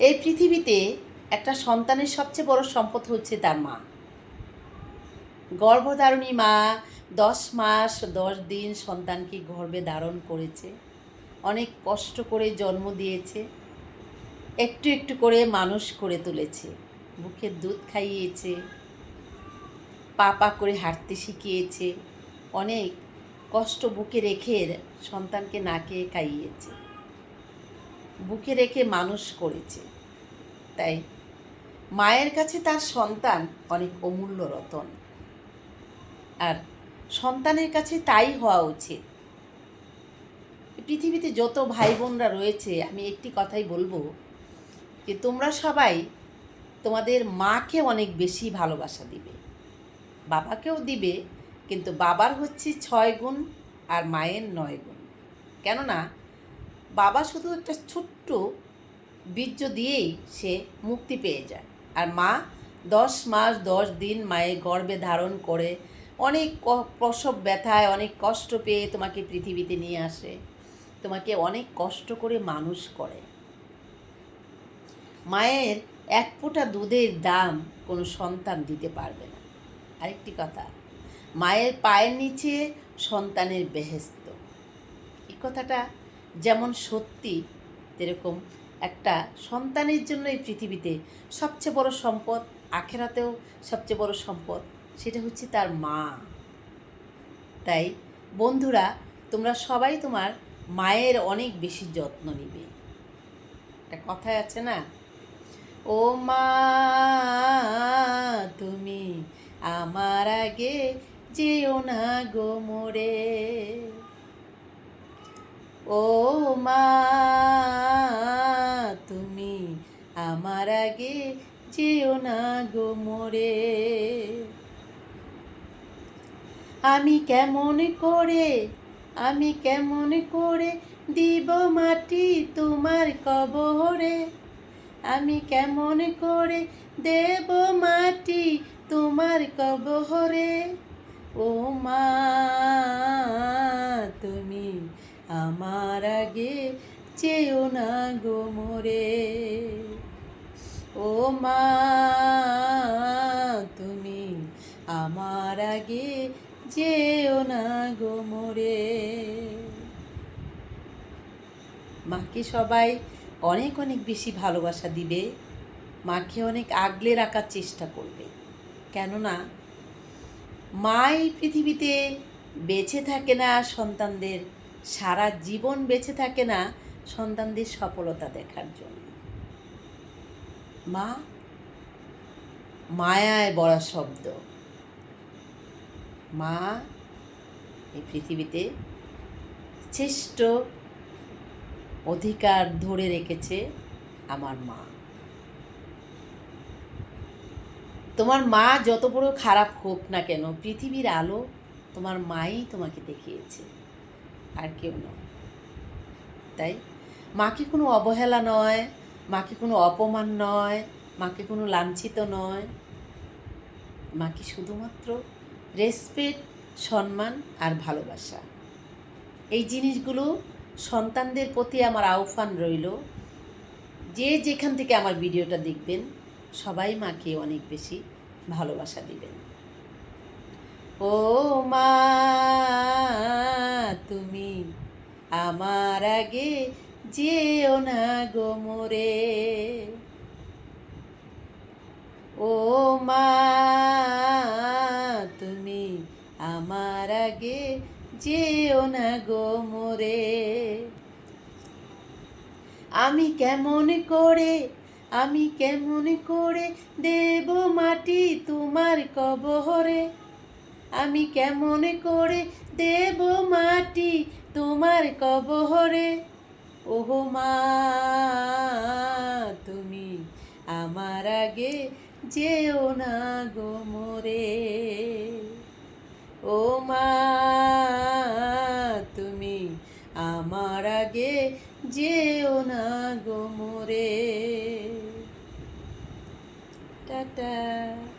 এই পৃথিবীতে একটা সন্তানের সবচেয়ে বড় সম্পদ হচ্ছে তার মা। গর্ভধারণী মা দশ মাস, দশ দিন সন্তানকে গর্ভে ধারণ করেছে। অনেক কষ্ট করে জন্ম দিয়েছে। একটু একটু করে মানুষ করে তুলেছে। বুকের দুধ খাইয়েছে। পা পা করে হাঁটতে শিখিয়েছে। অনেক কষ্ট বুকে রেখে সন্তানকে নাকে খাইয়েছে। বুকে রেখে মানুষ করেছে। তাই মায়ের কাছে তার সন্তান অনেক অমূল্য রতন। আর সন্তানের কাছে তাই হওয়া উচিত। পৃথিবীতে যত ভাই বোনরা রয়েছে, আমি একটি কথাই বলব যে তোমরা সবাই তোমাদের মাকে অনেক বেশি ভালোবাসা দিবে। বাবাকেও দিবে, কিন্তু বাবার হচ্ছে ছয় গুণ আর মায়ের নয় গুণ। কেননা বাবা শুধু একটা ছোট্ট বীর্য দিয়েই সে মুক্তি পেয়ে যায়। আর মা দশ মাস, দশ দিন মায়ের গর্ভে ধারণ করে অনেক প্রসব ব্যথায়, অনেক কষ্ট পেয়ে তোমাকে পৃথিবীতে নিয়ে আসে। তোমাকে অনেক কষ্ট করে মানুষ করে। মায়ের এক ফোঁটা দুধের দাম কোনো সন্তান দিতে পারবে না। আরেকটি কথা, মায়ের পায়ের নিচে সন্তানের বেহেস্ত এই কথাটা যেমন সত্যি এরকম একটা সন্তানের জন্য এই পৃথিবীতে সবচেয়ে বড় সম্পদ আখেরাতেও সবচেয়ে বড় সম্পদ, সেটা হচ্ছে তার মা। তাই বন্ধুরা, তোমরা সবাই তোমার মায়ের অনেক বেশি যত্ন নিবে। একটা কথায় আছে না? ও মা, তুমি আমার আগে যেও না গো মোরে। ও মা, তুমি আমার আগে যেও না গো মোরে। আমি কেমন করে, আমি কেমন করে দিব মাটি তোমার কবরে? আমি কেমন করে দেব মাটি তোমার কবরে? ও মা, তুমি আমার আগে চেয়েও না গো মোরে। ও মা, তুমি আমার আগে যেও না গো মোরে। মাকে সবাই অনেক অনেক বেশি ভালোবাসা দিবে। মাকে অনেক আগলে রাখার চেষ্টা করবে। কেননা মা এই পৃথিবীতে বেঁচে থাকে না সন্তানদের, সারা জীবন বেঁচে থাকে না সন্তানদের সফলতা দেখার জন্য। মা, মায়ায় বড় শব্দ। মা, এই পৃথিবীতে শ্রেষ্ঠ অধিকার ধরে রেখেছে আমার মা। তোমার মা যত বড় খারাপ হোক না কেন, পৃথিবীর আলো তোমার মাই তোমাকে দেখিয়েছে, আর কেউ নয়। তাই? মাকে কোনো অবহেলা নয়, মাকে কোনো অপমান নয়, মাকে কোনো লাঞ্ছিত নয়। মাকে শুধুমাত্র রেসপেক্ট সম্মান আর ভালোবাসা। এই জিনিসগুলো সন্তানদের প্রতি আমার আহ্বান রইল। যে যেখান থেকে আমার ভিডিওটা দেখবেন সবাই মাকে অনেক বেশি ভালোবাসা দিবেন। ও মা, তুমি আমার আগে যেও না গো মোরে। ও মা, তুমি আমার আগে যেও না গো মোরে। আমি কেমন করে আমি কেমন করে দেব মাটি তোমার কবহরে আমি কেমন করে দেব মাটি তোমার কবহরে ওহো মা, তুমি আমার আগে যেও না গো মোরে। ও মা, তুমি আমার আগে যেও না The.